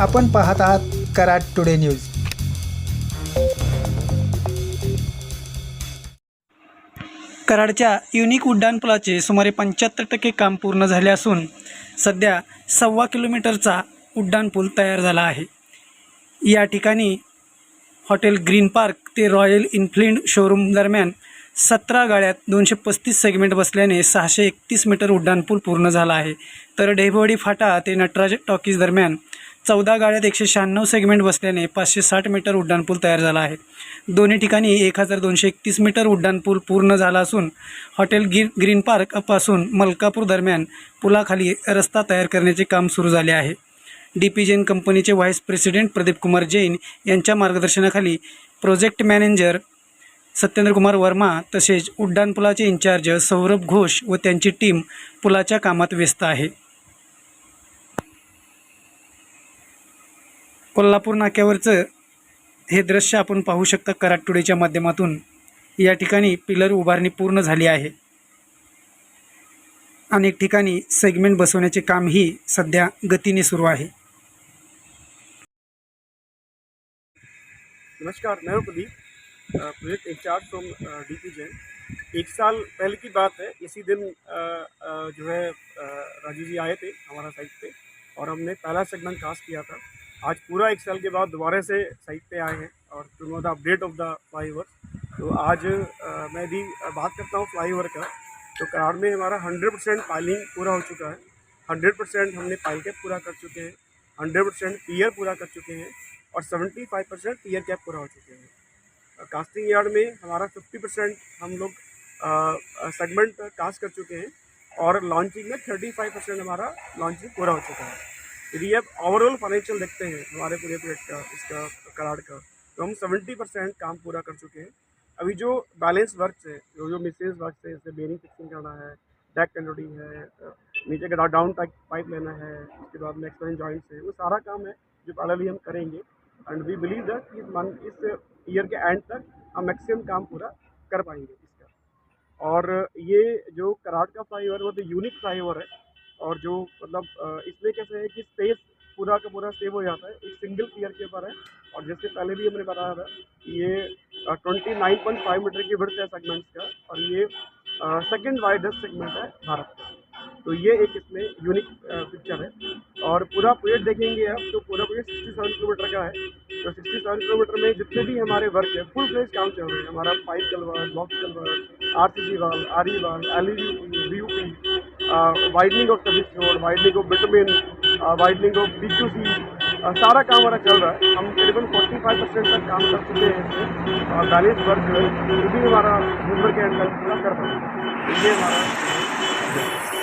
आपण पाहत आहात कराड टुडे न्यूज. कराडच्या युनिक उड्डाणपुलाचे सुमारे पंच्याहत्तर टक्के काम पूर्ण झाले असून सध्या सव्वा किलोमीटरचा उड्डाणपूल तयार झाला आहे. या ठिकाणी हॉटेल ग्रीन पार्क ते रॉयल इन्फ्लिंड शोरूम दरम्यान सतरा गाड्यात दोनशे पस्तीस सेगमेंट बसल्याने सहाशे एकतीस मीटर उड्डाणपूल पूर्ण झाला आहे. तर ढेबवाडी फाटा ते नटराज टॉकीज दरम्यान चौदा गाड्यात एकशे शहाण्णव सेगमेंट बसल्याने पाचशे साठ मीटर उड्डाणपूल तयार झाला आहे. दोन्ही ठिकाणी एक हजार दोनशे एकतीस मीटर उड्डाणपूल पूर्ण झाला असून हॉटेल गिर ग्रीन पार्कपासून मलकापूर दरम्यान पुलाखाली रस्ता तयार करण्याचे काम सुरू झाले आहे. डी पी जैन कंपनीचे व्हाईस प्रेसिडेंट प्रदीप कुमार जैन यांच्या मार्गदर्शनाखाली प्रोजेक्ट मॅनेजर सत्येंद्र कुमार वर्मा तसेच उड्डाणपुलाचे इंचार्ज सौरभ घोष व त्यांची टीम पुलाच्या कामात व्यस्त आहे. कोल्हापूर नाक्यावरचं हे दृश्य आपण पाहू शकता कराड टुडेच्या माध्यमातून. या ठिकाणी पिलर उभारणी पूर्ण झाली आहे. अनेक ठिकाणी सेगमेंट बसवण्याचे कामही सध्या गतीने सुरू आहे. नमस्कार मैं Pradeep project incharge from D P Jain एक साल पहले की बात है इसी दिन जो है राजू जी आए थे हमारा साइट पे और हमने पहला सेगमेंट कास्ट किया था। आज पूरा एक साल के बाद दोबारा से साइट पे आए हैं और to know the update of the flyover तो आज अ, मैं भी बात करता हूँ फ्लाईओवर का। तो कराड़ में हमारा हंड्रेड परसेंट पाइलिंग पूरा हो चुका है। हंड्रेड परसेंट हमने पाइल कैप पूरा कर चुके हैं। हंड्रेड परसेंट पियर पूरा कर चुके हैं और seventy five percent pier cap पूरा हो चुके हैं। कास्टिंग यार्ड में हमारा फिफ्टी परसेंट हम लोग सेगमेंट कास्ट कर चुके हैं और लॉन्चिंग में थर्टी फाइव परसेंट हमारा लॉन्चिंग पूरा हो चुका है। यदि आप ओवरऑल फाइनेंशियल देखते हैं, हमारे पूरे प्रोजेक्ट का, इसका कराड़ का तो हम सेवेंटी परसेंट काम पूरा कर चुके हैं। अभी जो बैलेंस वर्क है, जो जो मिसेज वर्क है, जैसे बेरिंग फिक्सिंग करना है डेक कंडोडिंग है नीचे का डाउन टाइप पाइप लेना है, उसके बाद में एक्सपेंस जॉइंट्स है, वो सारा काम है जो पैरेलली हम करेंगे। एंड वी बिलीव दैट इस मंथ इस ईयर के एंड तक हम मैक्सिमम काम पूरा कर पाएँगे इसका। और ये जो कराड़ का फ्लाईओवर वो तो यूनिक फ्लाई ओवर है और जो मतलब इसमें कैसे है कि स्पेस पूरा का पूरा सेव हो जाता है। एक सिंगल पियर के ऊपर है। और जैसे पहले भी हमने बताया था ये twenty nine point five meter की विड्थ है सेगमेंट्स का और ये सेकंड वाइडेस्ट सेगमेंट है भारत का। तो ये एक इसमें यूनिक पिक्चर है। और पूरा प्रोजेक्ट देखेंगे आप तो पूरा प्रोजेक्ट सिक्सटी सेवन किलोमीटर का है। तो सिक्सटी सेवन किलोमीटर में जितने भी हमारे वर्क है फुल फ्लेज काम चल रहे हैं। हमारा pipe culvert box culvert R C C wall R E wall L E widening of service road widening of bitumen widening of B Q C सारा काम हमारा चल रहा है। हम करीबन फोर्टी फाइव परसेंट तक काम कर चुके हैं और बैलेंस वर्क जो है, वो भी हमारा मुंबई के अंदर पूरा कर पाए ये हमारा